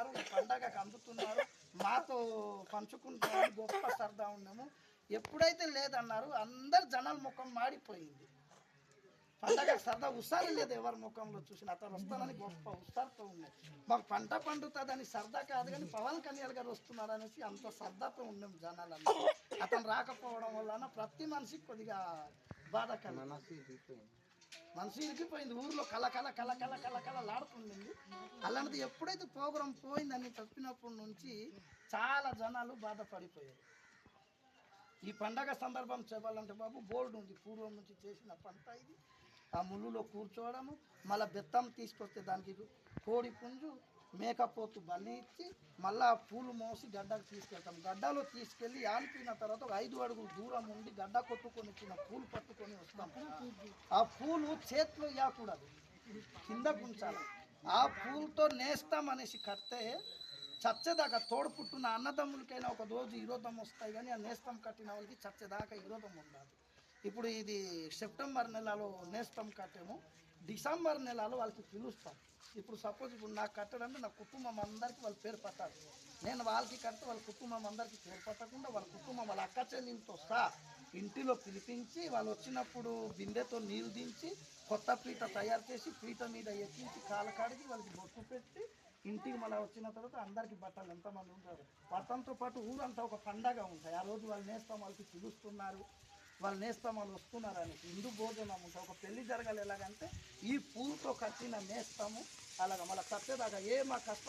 అందుతున్నారు ఈ పండగకు అందుతున్నారు మాతో పంచుకుంటున్నారు గొప్ప సరదా ఉన్నాము. ఎప్పుడైతే లేదన్నారు అందరు జనాల ముఖం మాడిపోయింది. పండగ సరదా ఉసారి లేదు ఎవరి ముఖంలో చూసిన. అతను వస్తానని గొప్ప ఉత్సాహంతో ఉన్నాయి మాకు పంట పండుతుందని సరదా కాదు కానీ పవన్ కళ్యాణ్ గారు వస్తున్నారు అనేసి అంత సరదాతో ఉన్నాం జనాలన్నీ అతను రాకపోవడం వలన ప్రతి మనిషికి కొద్దిగా బాధ కలిగింది. మనసు ఇరికిపోయింది ఊర్లో కల కల కల కల కల కల లాడుతుండింది. అలాంటిది ఎప్పుడైతే ప్రోగ్రాం పోయిందని చెప్పినప్పటి నుంచి చాలా జనాలు బాధపడిపోయారు. ఈ పండగ సందర్భం చెప్పాలంటే బాబు బోల్డ్ ఉంది పూర్వం నుంచి చేసిన పంట ఇది. ఆ ముళ్ళులో కూర్చోవడము మళ్ళీ బెత్తం తీసుకొస్తే దానికి కోడి పుంజు మేకపోతు బలి ఇచ్చి మళ్ళీ ఆ పూలు మోసి గడ్డకు తీసుకెళ్తాం. గడ్డలో తీసుకెళ్ళి ఆనిపోయిన తర్వాత ఒక ఐదు అడుగులు దూరం ఉండి గడ్డ కొట్టుకొని వచ్చిన పూలు పట్టుకొని వస్తాం. ఆ పూలు చేతిలో ఇవ్వకూడదు కిందకు ఉంచాలి ఆ పూలతో నేస్తాం అనేసి కడితే చచ్చేదాకా తోడు పుట్టిన అన్నదమ్ములకైనా ఒక రోజు ఈరోధం వస్తాయి కానీ ఆ నేస్తం కట్టిన వాళ్ళకి చచ్చేదాకా ఈరోధం ఉండాలి ఇప్పుడు ఇది సెప్టెంబర్ నెలలో నేస్తం కట్టాము. డిసెంబర్ నెలలో వాళ్ళకి పిలుస్తాం. ఇప్పుడు సపోజ్ ఇప్పుడు నాకు కట్టడంటే నా కుటుంబం అందరికీ వాళ్ళ పేరు పట్టాలి నేను వాళ్ళకి కడితే వాళ్ళ కుటుంబం అందరికీ పేరు పట్టకుండా వాళ్ళ కుటుంబం వాళ్ళ అక్క చెల్లింతో సహా ఇంటిలో పిలిపించి వాళ్ళు వచ్చినప్పుడు బిందెతో నీళ్ళు దించి కొత్త పీట తయారు చేసి పీట మీద ఎక్కించి కాలకాడికి వాళ్ళకి బొట్టు పెట్టి ఇంటికి మళ్ళీ వచ్చిన తర్వాత అందరికీ బట్టలు ఎంతమంది ఉంటారు. వాటితో పాటు ఊరంతా ఒక పండగ ఉంటాయి. ఆ రోజు వాళ్ళు నేస్తాం వాళ్ళకి పిలుస్తున్నారు. వాళ్ళు నేస్తాం వాళ్ళు వస్తున్నారు అని హిందూ భోజనం ఉంటుంది ఒక పెళ్ళి జరగాలి ఎలాగంటే ఈ పూలతో కట్టిన నేస్తాము అలాగ మళ్ళీ కట్టేదాకా ఏ మా కష్టం